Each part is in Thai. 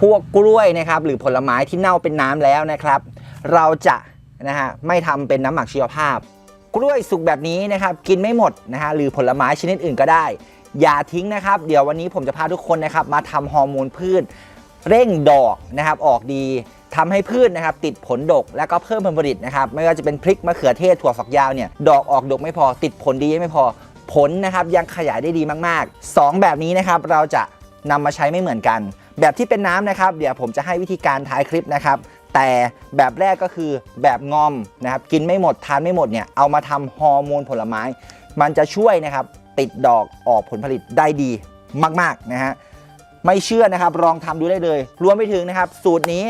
พวกกล้วยนะครับหรือผลไม้ที่เน่าเป็นน้ำแล้วนะครับ เราจะนะฮะไม่ทำเป็นน้ำหมักชีวภาพ กล้วยสุกแบบนี้นะครับกินไม่หมดนะฮะหรือผลไม้ชนิดอื่นก็ได้ อย่าทิ้งนะครับ เดี๋ยววันนี้ผมจะพาทุกคนนะครับมาทำฮอร์โมนพืช เร่งดอกนะครับออกดีทำให้พืชนะครับติดผลดกแล้วก็เพิ่มผลผลิตนะครับไม่ว่าจะเป็นพริกมะเขือเทศถั่วฝักยาวเนี่ยดอกออกดกไม่พอติดผลดีไม่พอผลนะครับยังขยายได้ดีมากๆ 2 แบบนี้นะครับเราจะนำมาใช้ไม่เหมือนกัน แบบที่เป็นน้ำนะครับ เดี๋ยวผมจะให้วิธีการท้ายคลิปนะครับ แต่แบบแรกก็คือแบบงอมนะครับ กินไม่หมดทานไม่หมดเนี่ยเอามาทำฮอร์โมนผลไม้ มันจะช่วยนะครับติดดอกออกผลผลิตได้ดีมากๆนะฮะไม่เชื่อนะครับลองทำดูได้เลย รวมไปถึงนะครับ สูตรนี้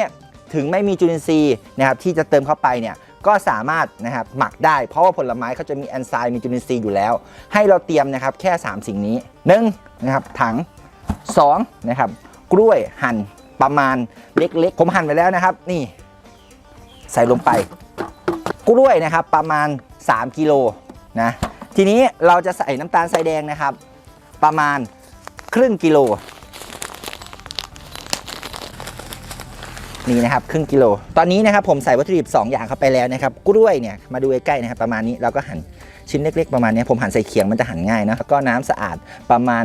ถึงไม่มีจุลินทรีย์นะครับที่จะเติมเข้าไปเนี่ยก็สามารถนะครับหมักได้ เพราะว่าผลไม้เขาจะมีแอนไซม์มีจุลินทรีย์อยู่แล้ว ให้เราเตรียมนะครับแค่ 3 สิ่งนี้หนึ่งนะครับถัง2นะครับ กล้วยหั่นประมาณเล็กๆ ผมหั่นไปแล้วนะครับ นี่ ใส่ลงไป กล้วยนะครับ ประมาณ 3กิโลนะทีนี้เราจะใส่น้ำตาลทรายแดงนะครับ ประมาณครึ่งกิโลนี่นะครับครึ่งกิโล ตอนนี้นะครับผมใส่วัตถุดิบ2อย่างเข้าไปแล้วนะครับกล้วยเนี่ยมาดูใกล้ๆนะครับประมาณนี้เราก็หั่นชิ้นเล็ก ๆ ประมาณนี้ผมหั่นใส่เขียงมันจะหั่นง่ายนะแล้วก็น้ำสะอาดประมาณ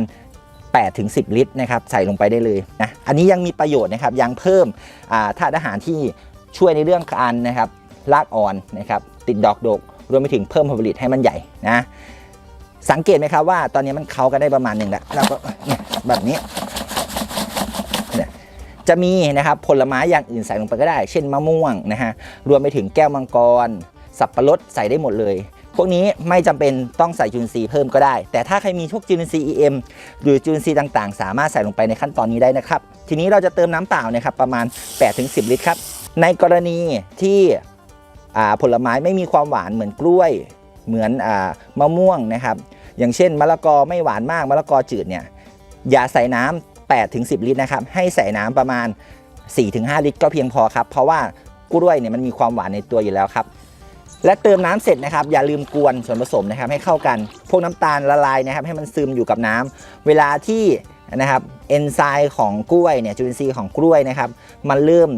8ถึง10 ลิตรนะครับใส่ลงไปได้เลยนะอันนี้ยังมีประโยชน์นะครับยังเพิ่มอ่าธาตุอาหารที่ช่วยในเรื่องการนะครับรากอ่อนนะครับติดดอกดกรวมไปถึงเพิ่มผลผลิตให้มันใหญ่นะสังเกตไหมครับว่าตอนนี้มันเข้ากันได้ประมาณหนึ่งแล้วเราก็เนี่ยแบบนี้จะมีนะครับผลไม้อย่างอื่นใส่ลงไปก็ได้ เช่นมะม่วงนะฮะรวมไปถึงแก้วมังกร สับปะรดใส่ได้หมดเลย พวกนี้ไม่จำเป็นต้องใส่จุลินทรีย์เพิ่มก็ได้ แต่ถ้าใครมีพวกจุลินทรีย์ EM หรือจุลินทรีย์ต่างๆ สามารถใส่ลงไปในขั้นตอนนี้ได้นะครับ ทีนี้เราจะเติมน้ำเปล่านะครับประมาณ 8-10 ลิตรครับ ในกรณีที่ผลไม้ไม่มีความหวานเหมือนกล้วย เหมือนอมะม่วงนะครับ อย่างเช่นมะละกอไม่หวานมากมะละกอจืดเนี่ยอย่าใส่น้ำ8ถึง10 ลิตรนะครับให้ใส่น้ำประมาณ 4-5 ลิตรก็เพียงพอครับเพราะว่ากล้วยเนี่ยมันมีความหวานในตัวอยู่แล้วครับ และเติมน้ำเสร็จนะครับ อย่าลืมกวนส่วนผสมนะครับให้เข้ากัน พวกน้ำตาลละลายนะครับ ให้มันซึมอยู่กับน้ำเวลาที่นะครับเอนไซม์ของกล้วยเนี่ยจุลินทรีย์ของกล้วยนะครับ มันเริ่ม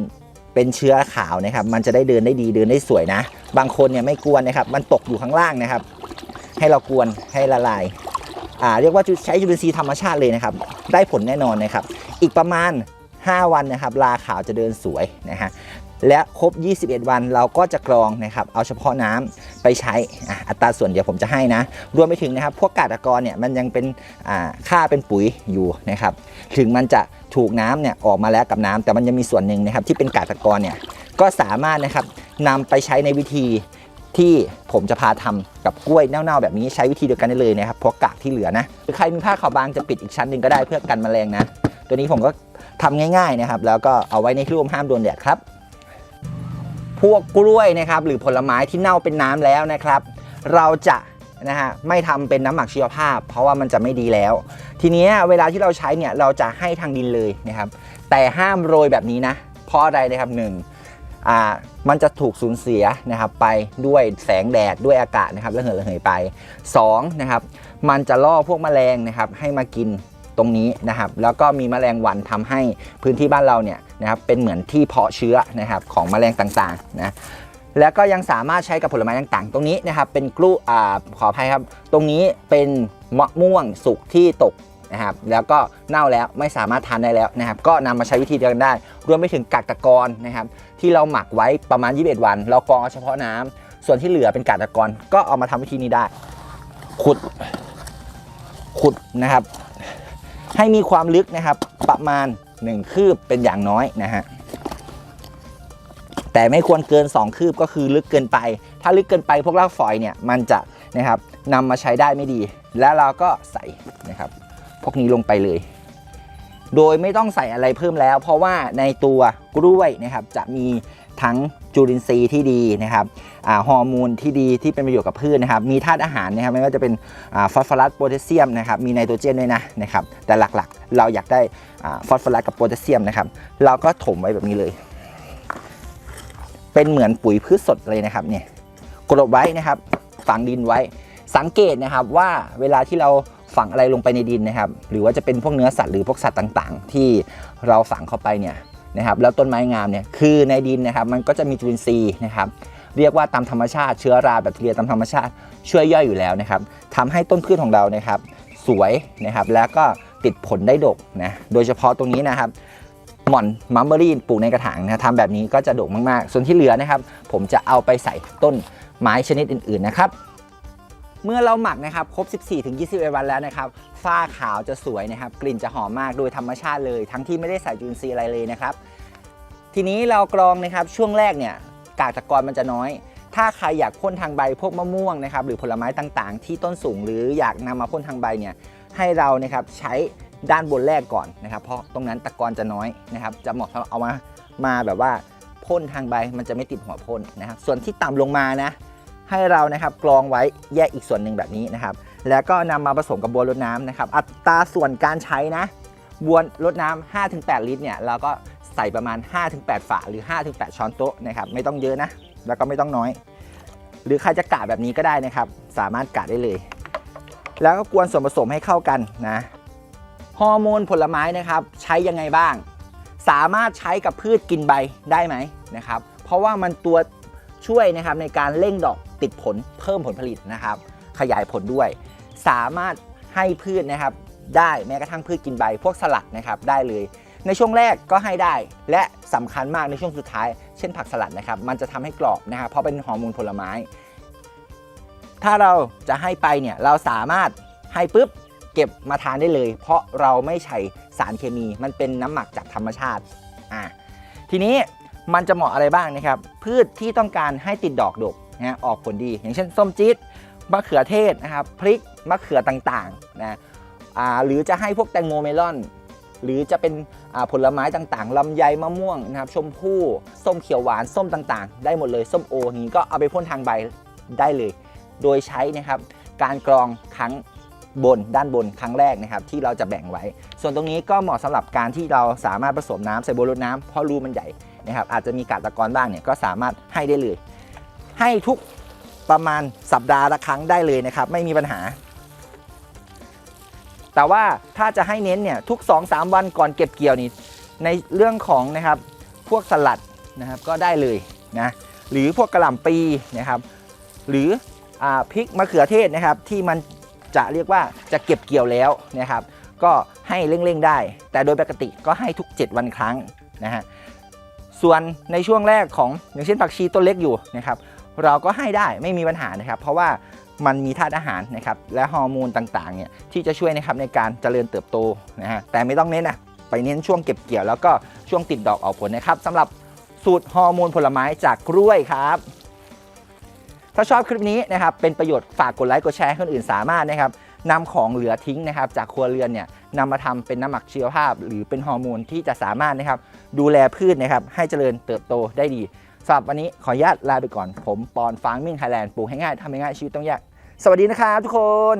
เป็นเชื้อขาวนะครับ มันจะได้เดินได้ดีเดินได้สวยนะ บางคนเนี่ยไม่กวนนะครับ มันตกอยู่ข้างล่างนะครับ ให้เรากวนให้ละลายอ่าเรียกว่าใช้จุลินทรีย์ธรรมชาติเลยนะครับ ได้ผลแน่นอนนะครับ อีกประมาณ 5 วันนะครับลาขาวจะเดินสวยนะฮะ และครบ 21 วันเราก็จะกรองนะครับเอาเฉพาะน้ำไปใช้อัตราส่วนเดี๋ยวผมจะให้นะ รวมไปถึงนะครับ พวกกาตกรเนี่ยมันยังเป็นค่าเป็นปุ๋ยอยู่นะครับ ถึงมันจะถูกน้ำเนี่ยออกมาแล้วกับน้ำแต่มันยังมีส่วนหนึ่งนะครับที่เป็นกาตกรเนี่ยก็สามารถนะครับนำไปใช้ในวิธีที่ผมจะพาทำกับกล้วยเน่าๆแบบนี้ใช้วิธีเดียวกันได้เลยนะครับเพราะกากที่เหลือนะหรือใครมีผ้าขาวบางจะปิดอีกชั้นหนึ่งก็ได้เพื่อกันแมลงนะ ตัวนี้ผมก็ทำง่ายๆนะครับ แล้วก็เอาไว้ในที่ร่มห้ามโดนแดดครับ พวกกล้วยนะครับหรือผลไม้ที่เน่าเป็นน้ำแล้วนะครับ เราจะนะฮะไม่ทำเป็นน้ำหมักชีวภาพ เพราะว่ามันจะไม่ดีแล้ว ทีนี้เวลาที่เราใช้เนี่ยเราจะให้ทางดินเลยนะครับ แต่ห้ามโรยแบบนี้นะเพราะอะไรนะครับหนึ่งอ่ามันจะถูกสูญเสียนะครับไปด้วยแสงแดดด้วยอากาศนะครับแล้วเหยระเหยไป2นะครับมันจะล่อพวกแมลงนะครับให้มากิน ตรงนี้นะครับ แล้วก็มีแมลงวันทำให้พื้นที่บ้านเราเนี่ยนะครับเป็นเหมือนที่เพาะเชื้อนะครับของแมลงต่างๆนะแล้วก็ยังสามารถใช้กับผลไม้ต่างๆ ตรงนี้นะครับเป็นกลูอ่าขออภัยครับ ตรงนี้เป็นมะม่วงสุกที่ตกนะครับแล้วก็เน่าแล้วไม่สามารถทานได้แล้วนะครับก็นำมาใช้วิธีเดียวกันได้ รวมไปถึงกากตะกอนนะครับที่เราหมักไว้ประมาณ 21 วัน เรากรองเอาเฉพาะน้ำส่วนที่เหลือเป็นกากตะกอนก็เอามาทำวิธีนี้ได้ ขุดขุดนะครับ ให้มีความลึกนะครับประมาณ 1 คืบเป็นอย่างน้อยนะฮะแต่ไม่ควรเกิน 2 คืบก็คือลึกเกินไป ถ้าลึกเกินไปพวกรากฝอยเนี่ยมันจะนะครับนำมาใช้ได้ไม่ดี แล้วเราก็ใส่นะครับ พวกนี้ลงไปเลย โดยไม่ต้องใส่อะไรเพิ่มแล้ว เพราะว่าในตัวกล้วยนะครับจะมี ทั้งจุลินทรีย์ที่ดีนะครับฮอร์โมนที่ดีที่เป็นประโยชน์กับพืชนะครับ มีธาตุอาหารนะครับไม่ว่าจะเป็นอฟอสฟอรัสโพแทสเซียมนะครับมีไนโตรเจนด้วยนะนะครับแต่หลักๆ เราอยากได้อฟอสฟอรัสกับโพแทสเซียมนะครับเราก็ถมไว้แบบนี้เลย เป็นเหมือนปุ๋ยพืชสดเลยนะครับเนี่ยกรบไว้นะครับฝังดินไว้ สังเกตนะครับว่าเวลาที่เราฝังอะไรลงไปในดินนะครับ หรือว่าจะเป็นพวกเนื้อสัตว์หรือพวกสัตว์ต่างๆ ที่เราฝังเข้าไปเนี่ย นะครับแล้วต้นไม้งามเนี่ยคือในดินนะครับมันก็จะมีจุลินทรีย์นะครับเรียกว่าตามธรรมชาติเชื้อราแบคทีเรียตามธรรมชาติช่วยย่อยอยู่แล้วนะครับทำให้ต้นพืชของเรานะครับสวยนะครับแล้วก็ติดผลได้ดกนะโดยเฉพาะตรงนี้นะครับหม่อนมัมเบอรี่ปลูกในกระถางนะทำแบบนี้ก็จะดกมากๆ ส่วนที่เหลือนะครับ ผมจะเอาไปใส่ต้นไม้ชนิดอื่นๆนะครับ เมื่อเราหมักนะครับครบ 14-21 วันแล้วนะครับฝ้าขาวจะสวยนะครับกลิ่นจะหอมมากโดยธรรมชาติเลย ทั้งที่ไม่ได้ใส่จุลินทรีย์อะไรเลยนะครับทีนี้เรากรองนะครับช่วงแรกเนี่ยกากตะกอนมันจะน้อย ถ้าใครอยากพ่นทางใบพวกมะม่วงนะครับหรือผลไม้ต่างๆ ที่ต้นสูงหรืออยากนำมาพ่นทางใบเนี่ยให้เรานะครับใช้ด้านบนแรกก่อนนะครับ เพราะตรงนั้นตะกอนจะน้อยนะครับ จะเหมาะสำหรับเอามามาแบบว่าพ่นทางใบมันจะไม่ติดหัวพ่นนะครับ ส่วนที่ต่ำลงมานะ ให้เรานะครับกรองไว้แยกอีกส่วนหนึ่งแบบนี้นะครับ แล้วก็นำมาผสมกับบัวรดน้ำนะครับ อัตราส่วนการใช้นะบัวรดน้ำ5-8 ลิตรเนี่ยเราก็ใส่ประมาณ 5-8 ฝาหรือ 5-8 ช้อนโต๊ะนะครับไม่ต้องเยอะนะ แล้วก็ไม่ต้องน้อย หรือใครจะกะแบบนี้ก็ได้นะครับ สามารถกะได้เลย แล้วก็กวนส่วนผสมให้เข้ากันนะฮอร์โมนผลไม้นะครับใช้ยังไงบ้าง สามารถใช้กับพืชกินใบได้ไหมนะครับ เพราะว่ามันตัวช่วยนะครับในการเร่งดอก ติดผลเพิ่มผลผลิตนะครับ ขยายผลด้วย สามารถให้พืชนะครับ ได้แม้กระทั่งพืชกินใบพวกสลัดนะครับได้เลย ในช่วงแรกก็ให้ได้ และสำคัญมากในช่วงสุดท้าย เช่นผักสลัดนะครับ มันจะทำให้กรอบนะครับเพราะเป็นฮอร์โมนผลไม้ ถ้าเราจะให้ไปเนี่ยเราสามารถให้ปุ๊บเก็บมาทานได้เลย เพราะเราไม่ใช้สารเคมีมันเป็นน้ำหมักจากธรรมชาติอ่าทีนี้มันจะเหมาะอะไรบ้างนะครับ พืชที่ต้องการให้ติดดอกดก นะออกผลดี อย่างเช่นส้มจี๊ดมะเขือเทศนะครับพริกมะเขือต่างๆนะหรือจะให้พวกแตงโมเมลอน หรือจะเป็นผลไม้ต่างๆลำไยมะม่วงนะครับชมพู่ส้มเขียวหวานส้มต่างๆ ได้หมดเลยส้มโอนี้ก็เอาไปพ่นทางใบได้เลย โดยใช้นะครับการกรองครั้งบนด้านบนครั้งแรกนะครับที่เราจะแบ่งไว้ ส่วนตรงนี้ก็เหมาะสำหรับการที่เราสามารถผสมน้ำใส่โบรดน้ำเพราะรูมันใหญ่นะครับอาจจะมีกาตะกอนบ้างเนี่ยก็สามารถให้ได้เลย ให้ทุกประมาณสัปดาห์ละครั้งได้เลยนะครับ ไม่มีปัญหา แต่ว่าถ้าจะให้เน้นเนี่ยทุก 2-3 วันก่อนเก็บเกี่ยวนี่ในเรื่องของนะครับพวกสลัดนะครับก็ได้เลยนะหรือพวกกระหล่ำปีนะครับ หรืออพริกมะเขือเทศนะครับที่มันจะเรียกว่าจะเก็บเกี่ยวแล้วนะครับ ก็ให้เร่งๆได้ แต่โดยปกติก็ให้ทุก 7 วันครั้งนะฮะส่วนในช่วงแรกของอย่างเช่นผักชีต้นเล็กอยู่นะครับ เราก็ให้ได้ไม่มีปัญหานะครับ เพราะว่ามันมีธาตุอาหารนะครับและฮอร์โมนต่างๆเนี่ยที่จะช่วยนะครับในการเจริญเติบโตนะฮะแต่ไม่ต้องเน้นนะไปเน้นช่วงเก็บเกี่ยวแล้วก็ช่วงติดดอกออกผลนะครับสำหรับสูตรฮอร์โมนผลไม้จากกล้วยครับถ้าชอบคลิปนี้นะครับเป็นประโยชน์ฝากกดไลค์กดแชร์ให้คนอื่นสามารถนะครับนำของเหลือทิ้งนะครับจากครัวเรือนเนี่ยนำมาทำเป็นน้ำหมักชีวภาพ หรือเป็นฮอร์โมนที่จะสามารถนะครับดูแลพืชนะครับให้เจริญเติบโตได้ดี สำหรับวันนี้ขออนุญาตลาไปก่อน ผมปอนฟางมิ่งไทยแลนด์ปลูกให้ง่ายทำให้ง่ายชีวิตต้องยาก สวัสดีนะครับทุกคน